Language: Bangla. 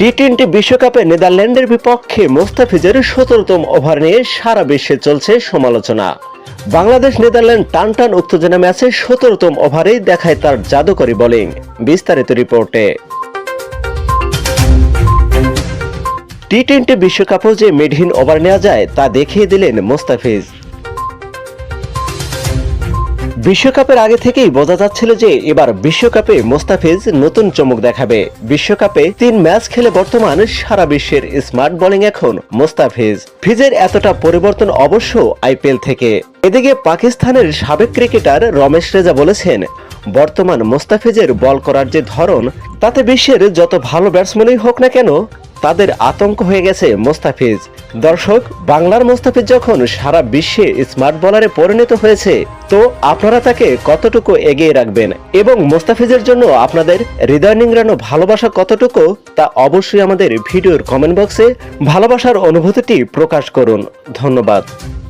টি টোয়েন্টি বিশ্বকাপে নেদারল্যান্ডের বিপক্ষে মোস্তাফিজের সতেরোতম ওভার নিয়ে সারা বিশ্বে চলছে সমালোচনা। বাংলাদেশ, নেদারল্যান্ড টান টান উত্তেজনা ম্যাচে সতেরোতম ওভারেই দেখায় তার জাদুকরী বোলিং, বিস্তারিত রিপোর্টে। টি টোয়েন্টি বিশ্বকাপেও যে মিডহীন ওভার নেওয়া যায় তা দেখিয়ে দিলেন মোস্তাফিজ। বিশ্বকাপের আগে থেকেই বোঝা যাচ্ছিল যে এবার বিশ্বকাপে মোস্তাফিজ নতুন চমক দেখাবে। বিশ্বকাপে তিন ম্যাচ খেলে বর্তমান সারা বিশ্বের স্মার্ট বোলিং এখন মোস্তাফিজ। ফিজের এতটা পরিবর্তন অবশ্য আইপিএল থেকে। এদিকে পাকিস্তানের সাবেক ক্রিকেটার রমেশ রেজা বলেছেন, বর্তমান মোস্তাফিজের বল করার যে ধরন, তাতে বিশ্বের যত ভালো ব্যাটসম্যানই হোক না কেন তাদের আতঙ্ক হয়ে গেছে মোস্তাফিজ। দর্শক, বাংলার মোস্তাফিজ যখন সারা বিশ্বে স্মার্ট বলারে পরিণত হয়েছে, তো আপনারা তাকে কতটুকু এগিয়ে রাখবেন এবং মোস্তাফিজের জন্য আপনাদের হৃদয় নিংড়ানো ভালোবাসা কতটুকু, তা অবশ্যই আমাদের ভিডিওর কমেন্ট বক্সে ভালোবাসার অনুভূতিটি প্রকাশ করুন। ধন্যবাদ।